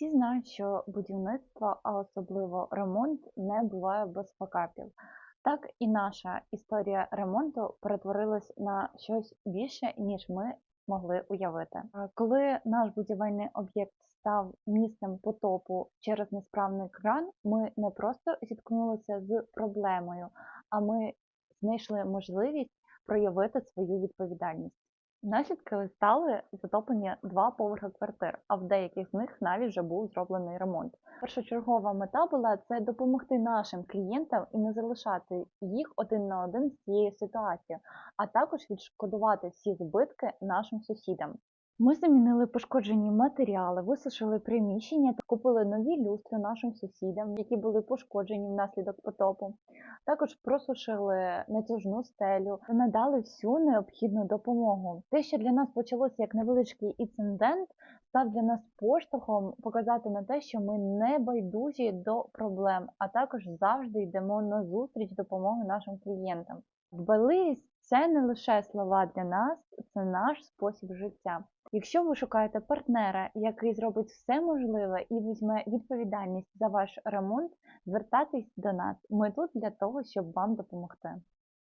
Всі знають, що будівництво, а особливо ремонт, не буває без факапів. Так і наша історія ремонту перетворилась на щось більше, ніж ми могли уявити. Коли наш будівельний об'єкт став місцем потопу через несправний кран, ми не просто зіткнулися з проблемою, а ми знайшли можливість проявити свою відповідальність. Наслідки стали затоплення два поверхи квартир, а в деяких з них навіть вже був зроблений ремонт. Першочергова мета була це допомогти нашим клієнтам і не залишати їх один на один з цією ситуацією, а також відшкодувати всі збитки нашим сусідам. Ми замінили пошкоджені матеріали, висушили приміщення та купили нові люстри нашим сусідам, які були пошкоджені внаслідок потопу. Також просушили натяжну стелю, надали всю необхідну допомогу. Те, що для нас почалося як невеличкий інцидент, став для нас поштовхом показати на те, що ми не байдужі до проблем, а також завжди йдемо на зустріч допомоги нашим клієнтам. Вбелись це не лише слова для нас, це наш спосіб життя. Якщо ви шукаєте партнера, який зробить все можливе і візьме відповідальність за ваш ремонт, звертайтесь до нас. Ми тут для того, щоб вам допомогти.